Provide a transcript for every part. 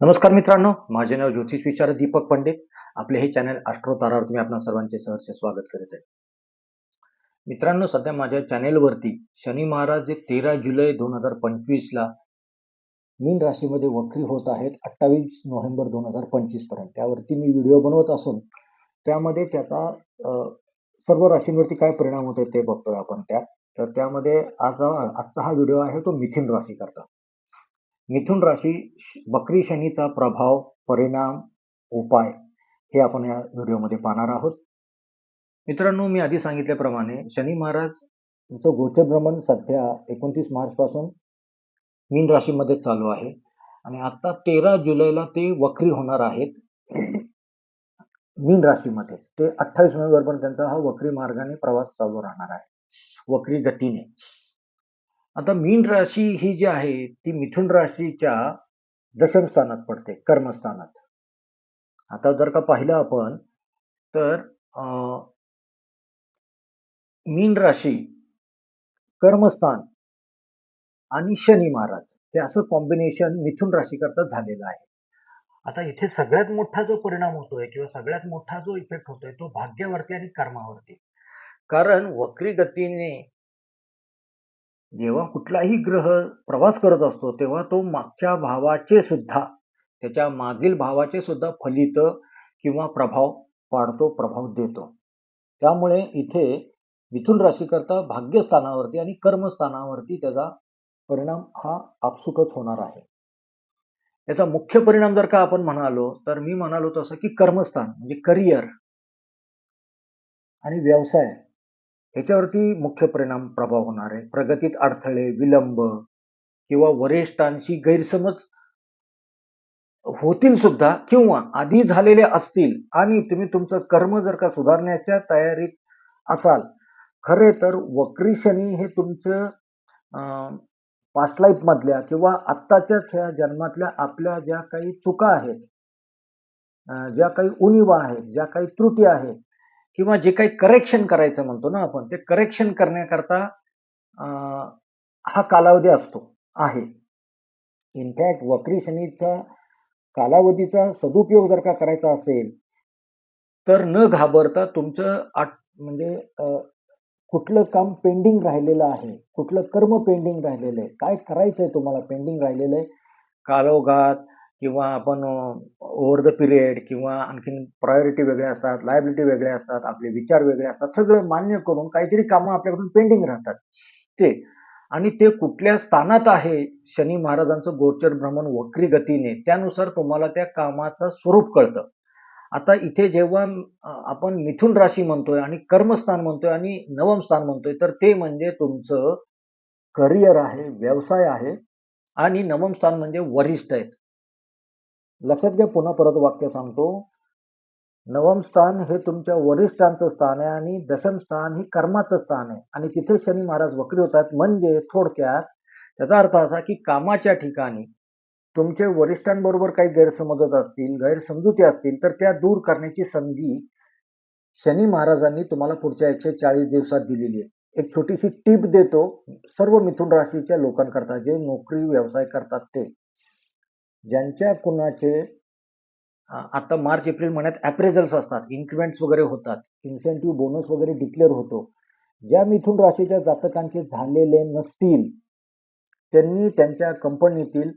नमस्कार मित्रांनो माझे नाव ज्योतिष विचार दीपक पंडित. आपले हे चॅनल अष्ट्रो तारावर तुम्ही आपणा सर्वांचे सहर्ष स्वागत करीत आहे. मित्रांनो सध्या माझ्या चॅनेलवरती शनी महाराज जे तेरा जुलै दोन हजार पंचवीसला मीन राशीमध्ये वक्री होत आहेत अठ्ठावीस नोव्हेंबर दोन हजार पंचवीसपर्यंत. त्यावरती मी व्हिडिओ बनवत असून त्यामध्ये त्याचा सर्व राशींवरती काय परिणाम होते ते बघतोय आपण त्या तर त्यामध्ये आज आजचा हा व्हिडिओ आहे तो मिथिन राशी करता मिथुन राशी बकरी शनीचा प्रभाव परिणाम उपाय हे आपण या व्हिडिओमध्ये पाहणार आहोत. मित्रांनो मी आधी सांगितल्याप्रमाणे शनी महाराज यांचं सध्या एकोणतीस मार्चपासून मीन राशीमध्ये चालू आहे. आणि आता तेरा जुलैला ते वक्री होणार आहेत मीन राशीमध्ये. ते अठ्ठावीस नोव्हेंबरपर्यंत त्यांचा हा वक्री मार्गाने प्रवास चालू राहणार आहे. वक्री गतीने. आता मीन राशी ही जी आहे ती मिथुन राशीच्या दशम स्थानात पडते कर्मस्थानात. आता जर का पाहिलं आपण तर अं, मीन राशी कर्मस्थान आणि शनी महाराज हे असं कॉम्बिनेशन मिथुन राशी करता झालेलं आहे. आता इथे सगळ्यात मोठा जो परिणाम होतोय किंवा सगळ्यात मोठा जो इफेक्ट होतोय तो भाग्यावरती आणि कर्मावरती. कारण वक्री गतीने जेव्हा कुठलाही ग्रह प्रवास करत असतो तेव्हा तो मागच्या भावाचे सुद्धा त्याच्या मागील भावाचे सुद्धा फलित किंवा प्रभाव पाडतो प्रभाव देतो. त्यामुळे इथे मिथुन राशीकरता भाग्यस्थानावरती आणि कर्मस्थानावरती त्याचा परिणाम हा आपसुकच होणार आहे. याचा मुख्य परिणाम जर का आपण म्हणालो तर मी म्हणालो तसं की कर्मस्थान म्हणजे करिअर आणि व्यवसाय याच्यावरती मुख्य परिणाम प्रभाव होणार आहे. प्रगतीत अडथळे विलंब किंवा वरिष्ठांशी गैरसमज होतील सुद्धा किंवा आधी झालेले असतील आणि तुम्ही तुमचं कर्म जर का सुधारण्याच्या तयारीत असाल खरे तर वक्री शनी हे तुमचं पास्ट लाईफ मधल्या किंवा आत्ताच्याच ह्या जन्मातल्या आपल्या ज्या काही चुका आहेत ज्या काही उणिवा आहेत ज्या काही त्रुटी आहेत किंवा जे काही करेक्शन करायचं म्हणतो ना आपण ते करेक्शन करण्याकरता हा कालावधी असतो आहे. इनफॅक्ट वक्री शनीचा कालावधीचा सदुपयोग जर का करायचा असेल तर न घाबरता तुमचं आठ म्हणजे कुठलं काम पेंडिंग राहिलेलं आहे कुठलं कर्म पेंडिंग राहिलेलं आहे काय करायचंय तुम्हाला पेंडिंग राहिलेलं आहे? कालोगात किंवा आपण ओव्हर द पिरियड किंवा आणखीन प्रायोरिटी वेगळ्या असतात लायबिलिटी वेगळ्या असतात आपले विचार वेगळे असतात सगळं मान्य करून काहीतरी कामं आपल्याकडून पेंडिंग राहतात. ते. आणि ते कुठल्या स्थानात आहे शनी महाराजांचं गोचर भ्रमण वक्री गतीने त्यानुसार तुम्हाला त्या कामाचं स्वरूप कळतं. आता इथे जेव्हा आपण मिथुन राशी म्हणतोय आणि कर्मस्थान म्हणतोय आणि नवम स्थान म्हणतोय तर ते म्हणजे तुमचं करिअर आहे व्यवसाय आहे आणि नवम स्थान म्हणजे वरिष्ठ आहेत. लक्षात घ्या पुन्हा परत वाक्य सांगतो. नवम स्थान हे तुमच्या वरिष्ठांचं स्थान आहे आणि दशम स्थान हे कर्माचं स्थान आहे. आणि तिथे शनी महाराज वक्री होतात. म्हणजे थोडक्यात त्याचा अर्थ असा की कामाच्या ठिकाणी तुमचे वरिष्ठांबरोबर काही गैरसमजत असतील गैरसमजुती असतील तर त्या दूर करण्याची संधी शनी महाराजांनी तुम्हाला पुढच्या एकशे चाळीस दिवसात दिलेली आहे. एक छोटीशी टीप देतो. सर्व मिथुन राशीच्या लोकांकरता जे नोकरी व्यवसाय करतात ते. ज्यांच्या कुणाचे आता मार्च एप्रिल महिन्यात ॲप्रेझल्स असतात इन्क्रिमेंट्स वगैरे होतात इन्सेंटिव्ह बोनस वगैरे डिक्लेअर होतो. ज्या मिथुन राशीच्या जातकांचे झालेले नसतील त्यांनी त्यांच्या कंपनीतील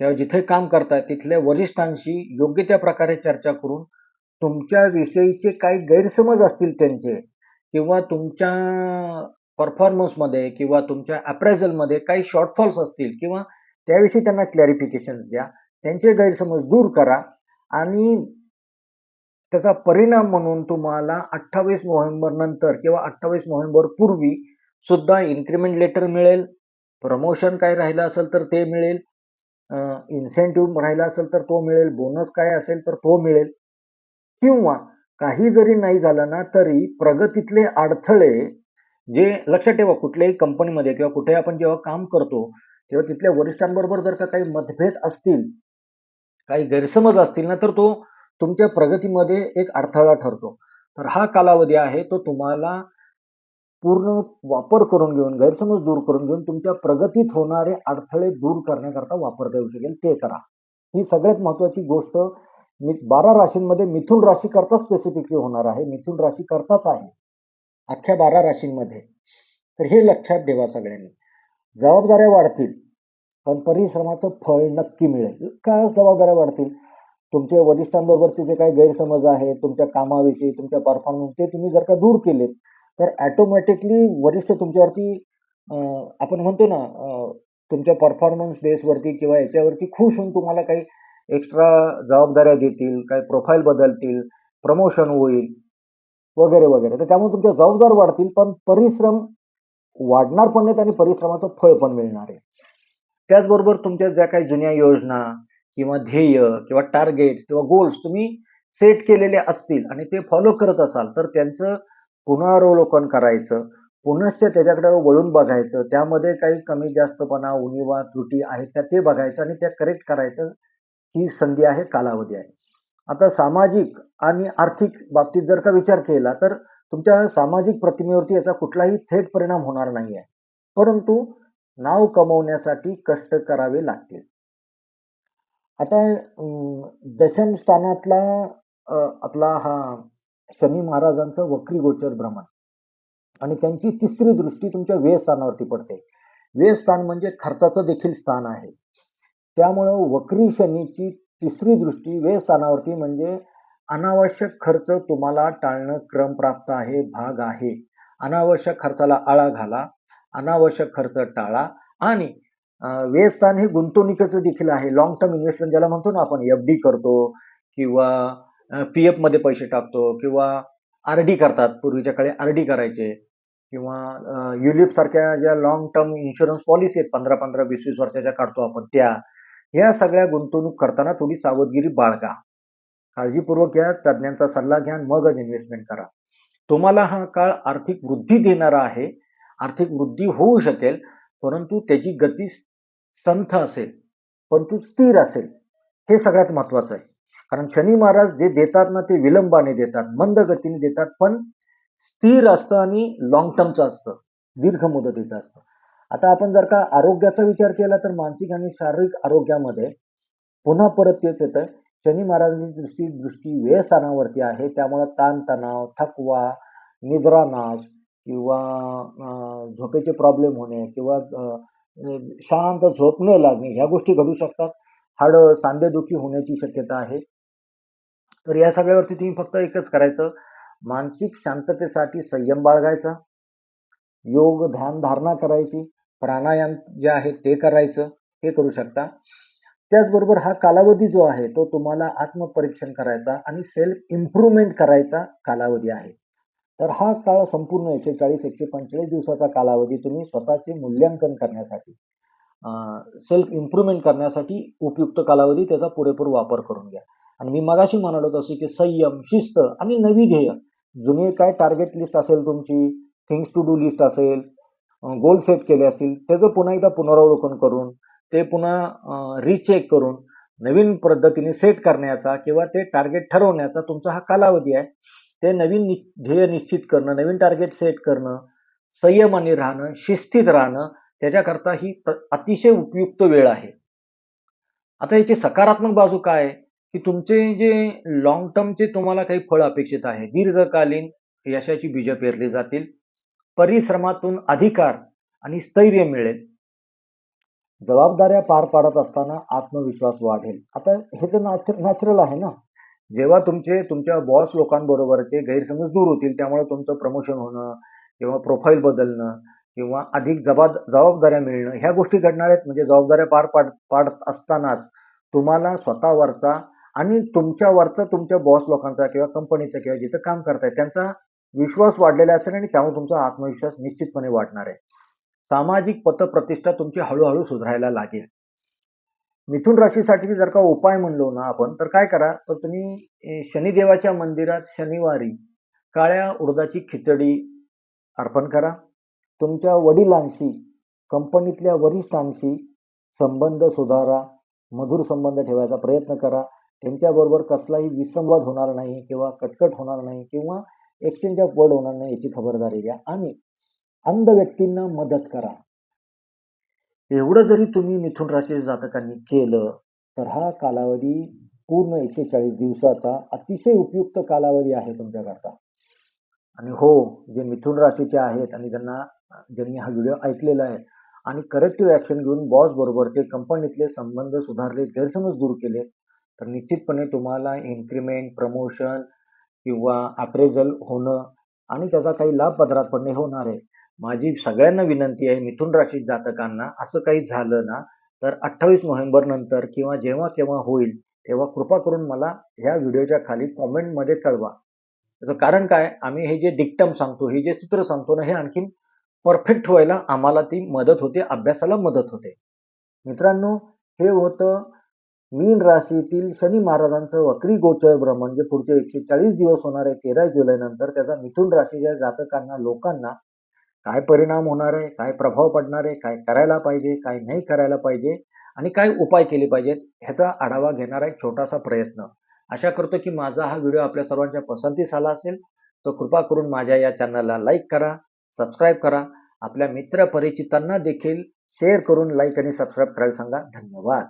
किंवा जिथे काम करतात तिथल्या वरिष्ठांशी योग्य त्या प्रकारे चर्चा करून तुमच्या विषयीचे काही गैरसमज असतील त्यांचे किंवा तुमच्या परफॉर्मन्समध्ये किंवा तुमच्या अप्रेझलमध्ये काही शॉर्टफॉल्स असतील किंवा त्याविषयी त्यांना क्लॅरिफिकेशन द्या. त्यांचे गैरसमज दूर करा आणि त्याचा परिणाम म्हणून तुम्हाला अठ्ठावीस नोव्हेंबर नंतर किंवा अठ्ठावीस नोव्हेंबर पूर्वी सुद्धा इन्क्रिमेंट लेटर मिळेल. प्रमोशन काय राहिलं असेल तर ते मिळेल. इन्सेंटिव्ह राहिला असेल तर तो मिळेल. बोनस काय असेल तर तो मिळेल. किंवा काही जरी नाही झालं ना तरी प्रगतीतले अडथळे जे लक्षात ठेवा कुठल्याही कंपनीमध्ये किंवा कुठे आपण जेव्हा काम करतो किंवा तिथल्या वरिष्ठांबरोबर जर का काही मतभेद असतील काही गैरसमज असतील ना तर तो तुमच्या प्रगतीमध्ये एक अडथळा ठरतो. तर हा कालावधी आहे तो तुम्हाला पूर्ण वापर करून घेऊन गैरसमज दूर करून घेऊन तुमच्या प्रगतीत होणारे अडथळे दूर करण्याकरता वापरता येऊ शकेल ते करा. ही सगळ्यात महत्वाची गोष्ट मी बारा राशींमध्ये मिथुन राशी करता स्पेसिफिकली होणार आहे मिथुन राशी करताच आहे अख्ख्या बारा राशींमध्ये. तर हे लक्षात ठेवा सगळ्यांनी. जबाबदाऱ्या वाढतील पण परिश्रमाचं फळ नक्की मिळेल. का जबाबदाऱ्या वाढतील? तुमच्या वरिष्ठांबरोबरचे जे काही गैरसमज आहेत तुमच्या कामाविषयी तुमच्या परफॉर्मन्स ते तुम्ही जर का दूर केलेत तर ॲटोमॅटिकली वरिष्ठ तुमच्यावरती आपण म्हणतो ना तुमच्या परफॉर्मन्स बेसवरती किंवा याच्यावरती खुश होऊन तुम्हाला काही एक्स्ट्रा जबाबदाऱ्या देतील काही प्रोफाईल बदलतील प्रमोशन होईल वगैरे वगैरे. तर त्यामुळे तुमच्या जबाबदार वाढतील पण परिश्रम वाढणार पण नाहीत आणि परिश्रमाचं फळ पण मिळणार आहे. त्याचबरोबर तुमच्या ज्या काही जुन्या योजना किंवा ध्येय किंवा टार्गेट किंवा गोल्स तुम्ही सेट केलेले असतील आणि ते फॉलो करत असाल तर त्यांचं पुनरावलोकन करायचं पुनश्च त्याच्याकडे वळून बघायचं त्यामध्ये काही कमी जास्तपणा उणीवा त्रुटी आहेत त्या ते बघायचं आणि त्या करेक्ट करायचं ही संधी आहे कालावधी आहे. आता सामाजिक आणि आर्थिक बाबतीत जर का विचार केला तर तुमच्या सामाजिक प्रतिमेवरती याचा कुठलाही थेट परिणाम होणार नाही आहे परंतु नाव कमवण्यासाठी कष्ट करावे लागतील. आता दशम स्थानातला आपला हा शनी महाराजांचं वक्री गोचर भ्रमण. आणि त्यांची तिसरी दृष्टी तुमच्या व्यय स्थानावरती पडते. व्यय स्थान म्हणजे खर्चाचं देखील स्थान आहे. त्यामुळं वक्री शनीची तिसरी दृष्टी व्यय स्थानावरती म्हणजे अनावश्यक खर्च तुम्हाला टाळणं क्रमप्राप्त आहे भाग आहे. अनावश्यक खर्चाला आळा घाला अनावश्यक खर्च टाळा आणि अं, हे गुंतवणुकीचं देखील आहे. लॉंग टर्म इन्व्हेस्टमेंट ज्याला म्हणतो ना आपण एफ डी करतो किंवा पी एफमध्ये पैसे टाकतो किंवा आर डी करतात पूर्वीच्या काळी आर डी करायचे किंवा युलिप सारख्या ज्या लॉंग टर्म इन्शुरन्स पॉलिसी आहेत पंधरा पंधरा वीस वीस वर्षाच्या काढतो आपण त्या ह्या सगळ्या गुंतवणूक करताना थोडी सावधगिरी बाळगा. काळजीपूर्वक घ्या तज्ज्ञांचा सल्ला घ्या मगच इन्व्हेस्टमेंट करा. तुम्हाला हा काळ आर्थिक वृद्धी देणारा आहे आर्थिक वृद्धी होऊ शकेल परंतु त्याची गती संथ असेल परंतु स्थिर असेल हे सगळ्यात महत्वाचं आहे. कारण शनी महाराज जे देतात ना ते विलंबाने देतात मंद गतीने देतात पण स्थिर असतं आणि लॉंग टर्मचं असतं दीर्घ मुदतीचं असतं. आता आपण जर का आरोग्याचा विचार केला तर मानसिक आणि शारीरिक आरोग्यामध्ये पुन्हा परत तेच येतं शनी महाराजांची दृष्टी दृष्टी वेळ आहे. त्यामुळे ताणतणाव थकवा निद्रानाश किंवा झोपेचे प्रॉब्लेम होणे किंवा शांत झोप न लागणे ह्या गोष्टी घडू शकतात. हाड सांधेदुखी होण्याची शक्यता आहे. तर या सगळ्यावरती तुम्ही फक्त एकच करायचं. मानसिक शांततेसाठी संयम बाळगायचा. योग ध्यान धारणा करायची. प्राणायाम जे आहे ते करायचं. हे करू शकता. त्याचबरोबर हा कालावधी जो आहे तो तुम्हाला आत्मपरीक्षण करायचा आणि सेल्फ इम्प्रूव्हमेंट करायचा कालावधी आहे. तर हा काळ संपूर्ण एकशे चाळीस एकशे पंचेचाळीस दिवसाचा कालावधी तुम्ही स्वतःचे मूल्यांकन करण्यासाठी सेल्फ इम्प्रूव्हमेंट करण्यासाठी उपयुक्त कालावधी त्याचा पुरेपूर वापर करून घ्या. आणि मी मगाशी म्हणालो तसे की संयम शिस्त आणि नवी ध्येय जुने काय टार्गेट लिस्ट असेल तुमची थिंग्स टू डू लिस्ट असेल गोल सेट केले असतील त्याचं पुन्हा एकदा पुनरावलोकन करून ते पुन्हा रिचेक करून नवीन पद्धतीने सेट करण्याचा किंवा ते टार्गेट ठरवण्याचा तुमचा हा कालावधी आहे. ते नवीन ध्येय निश्चित करणं नवीन टार्गेट सेट करणं संयमाने राहणं शिस्तीत राहणं त्याच्याकरता ही अतिशय उपयुक्त वेळ आहे. आता याची सकारात्मक बाजू काय आहे? की तुमचे जे लॉंग टर्मचे तुम्हाला काही फळ अपेक्षित आहे. दीर्घकालीन यशाची बीजं पेरली जातील. परिश्रमातून अधिकार आणि स्थैर्य मिळेल. जबाबदाऱ्या पार पाडत असताना आत्मविश्वास वाढेल. आता हे तर नॅचरल आहे ना? जेव्हा तुमचे तुमच्या बॉस लोकांबरोबरचे गैरसमज दूर होतील त्यामुळे तुमचं प्रमोशन होणं किंवा प्रोफाईल बदलणं किंवा अधिक जबाब जबाबदाऱ्या मिळणं ह्या गोष्टी घडणार आहेत. म्हणजे जबाबदाऱ्या पार पाड पाडत असतानाच तुम्हाला स्वतःवरचा आणि तुमच्यावरचा तुमच्या बॉस लोकांचा किंवा कंपनीचा किंवा जिथं काम करताय त्यांचा विश्वास वाढलेला असेल आणि त्यामुळे तुमचा आत्मविश्वास निश्चितपणे वाढणार आहे. सामाजिक पतप्रतिष्ठा तुमची हळूहळू सुधारायला लागेल. मिथुन राशीसाठी जर का उपाय म्हणलो ना आपण तर काय करा तर तुम्ही शनिदेवाच्या मंदिरात शनिवारी काळ्या उडदाची खिचडी अर्पण करा. तुमच्या वडिलांशी कंपनीतल्या वरिष्ठांशी संबंध सुधारा मधुर संबंध ठेवायचा प्रयत्न करा. त्यांच्याबरोबर कसलाही विसंवाद होणार नाही किंवा कटकट होणार नाही किंवा एक्सचेंज ऑफ वर्ड होणार नाही याची खबरदारी घ्या. आणि अंध व्यक्तींना मदत करा. एवढं जरी तुम्ही मिथुन राशी जातकांनी केलं तर हा कालावधी पूर्ण एक्केचाळीस दिवसाचा अतिशय उपयुक्त कालावधी आहे तुमच्याकरता. आणि हो जे मिथुन राशीचे आहेत आणि ज्यांना ज्यांनी हा व्हिडिओ ऐकलेला आहे आणि करेक्टिव्ह ऍक्शन घेऊन बॉस बरोबरचे कंपनीतले संबंध सुधारले गैरसमज दूर केले तर निश्चितपणे तुम्हाला इन्क्रीमेंट प्रमोशन किंवा अप्रेझल होणं आणि त्याचा काही लाभ पदरात पडणे होणार आहे. माझी सगळ्यांना विनंती आहे मिथुन राशी जातकांना असं काही झालं ना तर अठ्ठावीस नोव्हेंबर नंतर किंवा जेव्हा केव्हा होईल तेव्हा कृपा करून मला ह्या व्हिडिओच्या खाली कॉमेंटमध्ये कळवा. त्याचं कारण काय? आम्ही हे जे डिक्टम सांगतो हे जे चित्र सांगतो ना हे आणखीन परफेक्ट व्हायला आम्हाला ती मदत होते अभ्यासाला मदत होते. मित्रांनो हे होतं मीन राशीतील शनी महाराजांचं वक्री गोचर भ्रमण जे पुढचे एकशे चाळीस दिवस होणार आहे तेरा जुलै नंतर त्याचा मिथुन राशीच्या जातकांना लोकांना काय परिणाम होणार आहे काय प्रभाव पडणार आहे काय करायला पाहिजे काय नाही करायला पाहिजे आणि काय उपाय केले पाहिजेत ह्याचा आढावा घेणारा एक छोटासा प्रयत्न. आशा करतो की माझा हा व्हिडिओ आपल्या सर्वांच्या पसंतीस आला असेल तर कृपा करून माझ्या या चॅनलला लाईक करा सबस्क्राईब करा. आपल्या मित्र परिचितांना देखील शेअर करून लाईक आणि सबस्क्राईब करायला सांगा. धन्यवाद.